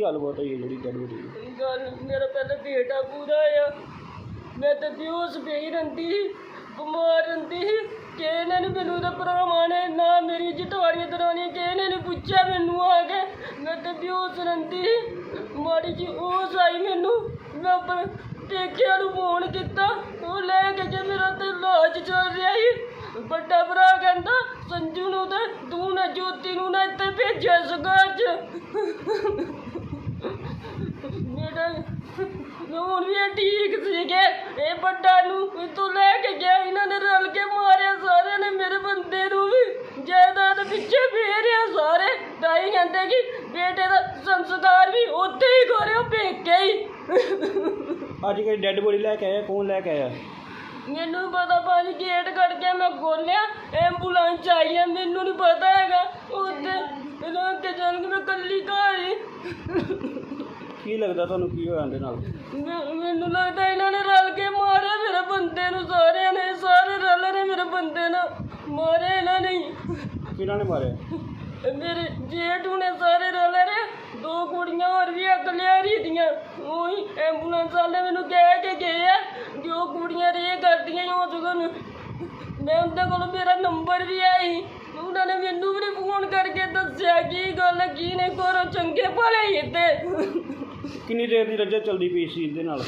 ਗੱਲਬਾਤ ਹੋਈ ਹੈ ਜਿਹੜੀ ਡੈਡ ਬੋਡੀ ਗੱਲ? ਮੇਰਾ ਪਹਿਲਾਂ ਬੇਟਾ ਪੂਰਾ ਆ। ਮੈਂ ਤਾਂ ਬੇਹੋਸ਼ ਪਈ ਰਹਿੰਦੀ ਸੀ, ਬਿਮਾਰ ਰਹਿੰਦੀ ਸੀ। ਕਿਸੇ ਨੇ ਮੈਨੂੰ ਤਾਂ ਭਰਾਵਾਂ ਨੇ, ਨਾ ਮੇਰੀ ਜਟਾੜੀਆਂ ਦਰਾਨੀਆਂ ਕਿਸੇ ਨੇ ਨਹੀਂ ਪੁੱਛਿਆ ਮੈਨੂੰ ਆ ਕੇ। ਮੈਂ ਤਾਂ ਬੇਹੋਸ਼ ਰਹਿੰਦੀ ਸੀ। ਮਾੜੀ ਜੀ ਉਸ ਆਈ ਮੈਨੂੰ। ਮੈਂ ਆਪਣੇ ਪੇਕਿਆਂ ਨੂੰ ਫੋਨ ਕੀਤਾ। ਉਹ ਲੈ ਕੇ ਗਿਆ ਮੇਰਾ ਤੇ ਇਲਾਜ ਚੱਲ ਰਿਹਾ ਸੀ। ਵੱਡਾ ਭਰਾ ਕਹਿੰਦਾ, ਸੰਜੂ ਨੂੰ ਤੇ ਤੂੰ ਨਾ ਜੋਤੀ ਨੂੰ ਨਾ ਇੱਥੇ ਭੇਜਿਆ ਸਗਾਰ ਚ ਮੇਰਾ ਹੁਣ ਵੀ ਇਹ ਠੀਕ ਸੀਗੇ। ਇਹ ਵੱਡਾ ਨੂੰ ਵੀ ਤੂੰ ਲੈ ਕੇ ਗਿਆ ਇਹਨਾਂ ਨੇ ਰਲ ਕੇ ਮਾਰਿਆ ਸਾਰਿਆਂ ਨੇ ਮੇਰੇ ਬੰਦੇ ਨੂੰ ਵੀ। ਜਾਇਦਾਦ ਪਿੱਛੇ ਫੇਰਿਆ ਸਾਰੇ। ਦਾਈ ਕਹਿੰਦੇ ਕਿ ਬੇਟੇ ਦਾ ਸੰਸਕਾਰ ਵੀ ਉੱਥੇ ਹੀ ਕਰਿਓ ਪੇਕੇ ਹੀ। ਅੱਜ ਕੋਈ ਡੈਡ ਬੋਡੀ ਲੈ ਕੇ ਆਇਆ ਕੌਣ ਲੈ ਕੇ ਆਇਆ? ਮੈਨੂੰ ਪਤਾ ਭਾਜੀ ਗੇਟ ਕੱਢ ਕੇ ਮੈਂ ਖੋਲਿਆ ਐਂਬੂਲੈਂਸ ਆਈ ਹੈ ਮੈਨੂੰ ਨਹੀਂ ਪਤਾ ਹੈਗਾ। ਉੱਥੇ ਇਹਨਾਂ ਕੇ ਕੇ ਮੈਂ ਕੱਲੀ ਘਰ ਹੀ। ਕੀ ਲੱਗਦਾ ਤੁਹਾਨੂੰ ਕੀ ਹੋਇਆ ਇਹਦੇ ਨਾਲ? ਮੈਂ- ਮੈਨੂੰ ਲੱਗਦਾ ਇਹਨਾਂ ਨੇ ਰਲ ਕੇ ਮਾਰਿਆ ਮੇਰੇ ਬੰਦੇ ਨੂੰ ਸਾਰਿਆਂ ਨੇ ਸਾਰੇ ਰਲ ਨੇ ਮੇਰੇ ਬੰਦੇ ਨਾਲ। ਮਾਰਿਆ ਇਹਨਾਂ ਨੇ ਹੀ। ਕਿਹਨਾਂ ਨੇ ਮਾਰਿਆ? ਇਹ ਮੇਰੇ ਜੇਠੂ ਨੇ ਸਾਰੇ ਰਲ ਨੇ ਦੋ ਕੁੜੀਆਂ ਹੋਰ ਵੀ ਅੱਗ ਲਿਆਰੀ ਦੀਆਂ। ਉਹੀ ਐਂਬੂਲੈਂਸ ਵਾਲੇ ਮੈਨੂੰ ਕਹਿ ਕੇ ਗਏ ਆ ਕਿ ਉਹ ਕੁੜੀਆਂ ਰੇ ਕਰਦੀਆਂ ਹੋ ਚੁੱਕਣ। ਮੈਂ ਉਹਨਾਂ ਕੋਲ ਮੇਰਾ ਨੰਬਰ ਵੀ ਆਈ ਉਹਨਾਂ ਨੇ ਮੈਨੂੰ ਵੀ ਫੋਨ ਕਰਕੇ ਦੱਸਿਆ ਕੀ ਗੱਲ ਕੀ ਨੇ ਕਰੋ ਚੰਗੇ ਭਲੇ ਹੀ ਕਿੰਨੀ ਦੇਰ ਦੀ ਰਜਾ ਚੱਲਦੀ ਪਈ ਸੀ ਇਹਦੇ ਨਾਲ?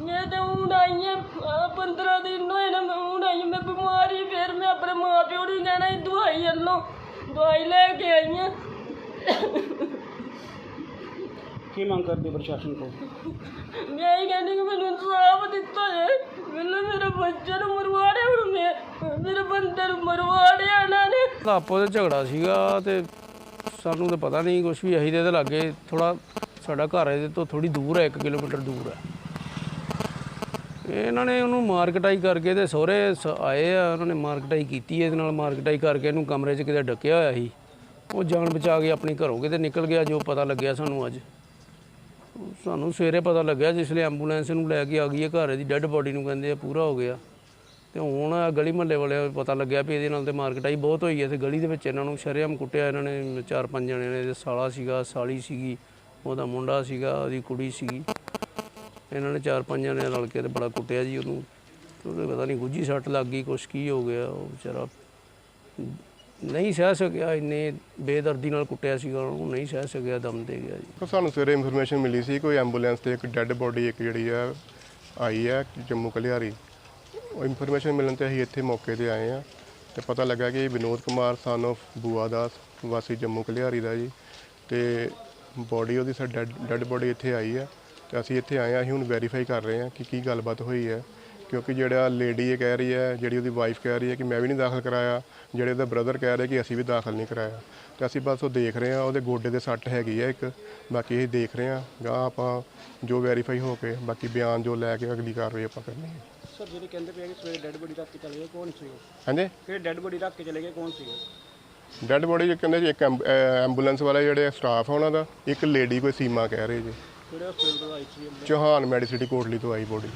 ਮੈਂ ਤਾਂ ਆਈ ਹਾਂ 15 ਦਿਨ ਹੋਏ ਨੇ ਮੈਂ ਆਈ ਹਾਂ, ਮੈਂ ਬਿਮਾਰੀ ਫਿਰ ਮੈਂ ਆਪਣੇ ਮਾਂ ਪਿਓ ਨੂੰ ਕਹਿਣਾ ਸੀ ਦਵਾਈ ਵੱਲੋਂ ਦਵਾਈ ਲੈ ਕੇ ਆਈ ਕੀ ਮੰਗ ਕਰਦੇ ਪ੍ਰਸ਼ਾਸਨ ਕੋਲ? ਮੈਂ ਹੀ ਕਹਿੰਦੀ ਕਿ ਮੈਨੂੰ ਇਨਸਾਫ ਦਿੱਤਾ ਜਾਏ ਮੈਨੂੰ ਮੇਰੇ ਬੱਚੇ ਨੂੰ ਮਰਵਾੜਿਆ ਹੁਣ ਮੈਂ ਮੇਰੇ ਬੰਦੇ ਨੂੰ ਮਰਵਾੜਿਆ ਇਹਨਾਂ ਨੇ। ਆਪੋ ਦੇ ਝਗੜਾ ਸੀਗਾ ਤੇ ਸਾਨੂੰ ਤਾਂ ਪਤਾ ਨਹੀਂ ਕੁਛ ਵੀ ਅਸੀਂ ਤੇ ਇਹਦੇ ਲਾਗੇ ਥੋੜਾ ਸਾਡਾ ਘਰ ਇਹਦੇ ਤੋਂ ਥੋੜੀ ਦੂਰ ਹੈ 1 ਕਿਲੋਮੀਟਰ ਦੂਰ ਹੈ। ਇਹਨਾਂ ਨੇ ਉਹਨੂੰ ਮਾਰਕਟਾਈ ਕਰਕੇ ਤੇ ਸਹੁਰੇ ਸ- ਆਏ ਆ, ਉਹਨਾਂ ਨੇ ਮਾਰਕਟਾਈ ਕੀਤੀ ਇਹਦੇ ਨਾਲ ਮਾਰਕਟਾਈ ਕਰਕੇ ਇਹਨੂੰ ਕਮਰੇ 'ਚ ਕਿਤੇ ਡੱਕਿਆ ਹੋਇਆ ਸੀ। ਉਹ ਜਾਨ ਬਚਾ ਕੇ ਆਪਣੇ ਘਰੋਂ ਕਿਤੇ ਨਿਕਲ ਗਿਆ, ਜੋ ਪਤਾ ਲੱਗਿਆ ਸਾਨੂੰ ਅੱਜ। ਸਾਨੂੰ ਸਵੇਰੇ ਪਤਾ ਲੱਗਿਆ, ਜਿਸ ਲਈ ਐਂਬੂਲੈਂਸ ਨੂੰ ਲੈ ਕੇ ਆ ਗਈ ਹੈ ਘਰ, ਇਹਦੀ ਡੈੱਡ ਬੋਡੀ ਨੂੰ ਕਹਿੰਦੇ ਆ, ਪੂਰਾ ਹੋ ਗਿਆ। ਤੇ ਹੁਣ ਗਲੀ ਮਹੱਲੇ ਵਾਲਿਆਂ ਨੂੰ ਪਤਾ ਲੱਗਿਆ ਵੀ ਇਹਦੇ ਨਾਲ ਤੇ ਮਾਰਕਟਾਈ ਬਹੁਤ ਹੋਈ ਹੈ, ਤੇ ਗਲੀ ਦੇ ਵਿੱਚ ਇਹਨਾਂ ਨੂੰ ਸ਼ਰੇਆਮ ਕੁੱਟਿਆ ਇਹਨਾਂ ਨੇ, ਚਾਰ ਪੰਜ ਜਣੇ ਨੇ ਇਹਦੇ ਸਾਲਾ ਸੀਗਾ, ਸਾਲੀ ਸੀਗੀ। ਉਹਦਾ ਮੁੰਡਾ ਸੀਗਾ, ਉਹਦੀ ਕੁੜੀ ਸੀਗੀ। ਇਹਨਾਂ ਨੇ ਚਾਰ ਪੰਜ ਜਣੇ ਰਲ ਕੇ ਤੇ ਬੜਾ ਕੁੱਟਿਆ ਜੀ ਉਹਨੂੰ। ਉਹਦੇ ਪਤਾ ਨਹੀਂ ਗੁੱਜੀ ਸੱਟ ਲੱਗ ਗਈ, ਕੁਛ ਕੀ ਹੋ ਗਿਆ, ਉਹ ਵਿਚਾਰਾ ਨਹੀਂ ਸਹਿ ਸਕਿਆ, ਇੰਨੇ ਬੇਦਰਦੀ ਨਾਲ ਕੁੱਟਿਆ ਸੀਗਾ ਉਹਨੂੰ ਨਹੀਂ ਸਹਿ ਸਕਿਆ, ਦਮ ਦੇ ਗਿਆ ਜੀ। ਸਾਨੂੰ ਸਵੇਰੇ ਇਨਫੋਰਮੇਸ਼ਨ ਮਿਲੀ ਸੀ, ਕੋਈ ਐਂਬੂਲੈਂਸ ਤੇ ਇੱਕ ਡੈੱਡ ਬੋਡੀ ਇੱਕ ਜਿਹੜੀ ਆ, ਆਈ ਹੈ ਜੰਮੂ ਕਲਿਆਰੀ। ਉਹ ਇਨਫੋਰਮੇਸ਼ਨ ਮਿਲਣ ਤੇ ਅਸੀਂ ਇੱਥੇ ਮੌਕੇ ਤੇ ਆਏ ਆ ਤੇ ਪਤਾ ਲੱਗਾ ਕਿ ਵਿਨੋਦ ਕੁਮਾਰ ਸਨ of ਬੂਆ ਦਾਸ, ਵਾਸੀ ਜੰਮੂ ਕਲਿਆਰੀ ਦਾ ਜੀ। ਤੇ ਬੋਡੀ ਉਹਦੀ ਸਾ ਡੈੱਡ ਬੋਡੀ ਇੱਥੇ ਆਈ ਹੈ ਤੇ ਅਸੀਂ ਇੱਥੇ ਆਏ ਆ ਅਸੀਂ ਹੁਣ ਵੈਰੀਫਾਈ ਕਰ ਰਹੇ ਹਾਂ ਕਿ ਕੀ ਗੱਲਬਾਤ ਹੋਈ ਹੈ ਕਿਉਂਕਿ ਜਿਹੜਾ ਲੇਡੀ ਇਹ ਕਹਿ ਰਹੀ ਹੈ ਜਿਹੜੀ ਉਹਦੀ ਵਾਈਫ ਕਹਿ ਰਹੀ ਹੈ ਕਿ ਮੈਂ ਵੀ ਨਹੀਂ ਦਾਖਲ ਕਰਾਇਆ ਜਿਹੜੇ ਉਹਦਾ ਬ੍ਰਦਰ ਕਹਿ ਰਿਹਾ ਕਿ ਅਸੀਂ ਵੀ ਦਾਖਲ ਨਹੀਂ ਕਰਾਇਆ। ਤੇ ਅਸੀਂ ਬਸ ਉਹ ਦੇਖ ਰਹੇ ਹਾਂ ਉਹਦੇ ਗੋਡੇ ਦੇ ਸੱਟ ਹੈਗੀ ਹੈ ਇੱਕ ਬਾਕੀ ਇਹ ਦੇਖ ਰਹੇ ਹਾਂ ਗਾਂ ਆਪਾਂ ਜੋ ਵੈਰੀਫਾਈ ਹੋ ਕੇ ਬਾਕੀ ਬਿਆਨ ਜੋ ਲੈ ਕੇ ਅਗਲੀ ਕਾਰਵਾਈ ਆਪਾਂ ਕਰਨੀ ਹੈ ਸਰ ਜਿਹੜੇ ਕਹਿੰਦੇ ਪਏ ਕਿ ਸਵੇਰੇ ਡੈਡ ਬੋਡੀ ਰੱਖ ਕੇ ਚਲੇ ਗਏ ਕੌਣ ਸੀ ਉਹ ਹਾਂਜੀ? ਕਿਹੜੇ ਡੈਡ ਬੋਡੀ ਰੱਖ ਕੇ ਚਲੇ ਗਏ ਕੌਣ ਸੀ ਡੈੱਡ ਬੋਡੀ ਜੇ ਕਹਿੰਦੇ ਜੀ ਇੱਕ ਐਂਬ- ਐ- ਐਂਬੂਲੈਂਸ ਵਾਲੇ ਜਿਹੜੇ ਸਟਾਫ ਆ ਉਹਨਾਂ ਦਾ ਇੱਕ ਲੇਡੀ ਕੋਈ ਸੀਮਾ ਕਹਿ ਰਹੇ ਜੀ। ਕਿਹੜੇ ਹਸਪੀਟਲ ਤੋਂ ਆਈ ਸੀ ਚੌਹਾਨ ਮੈਡੀਸਿਟੀ ਕੋਟਲੀ ਤੋਂ ਆਈ ਬੋਡੀ।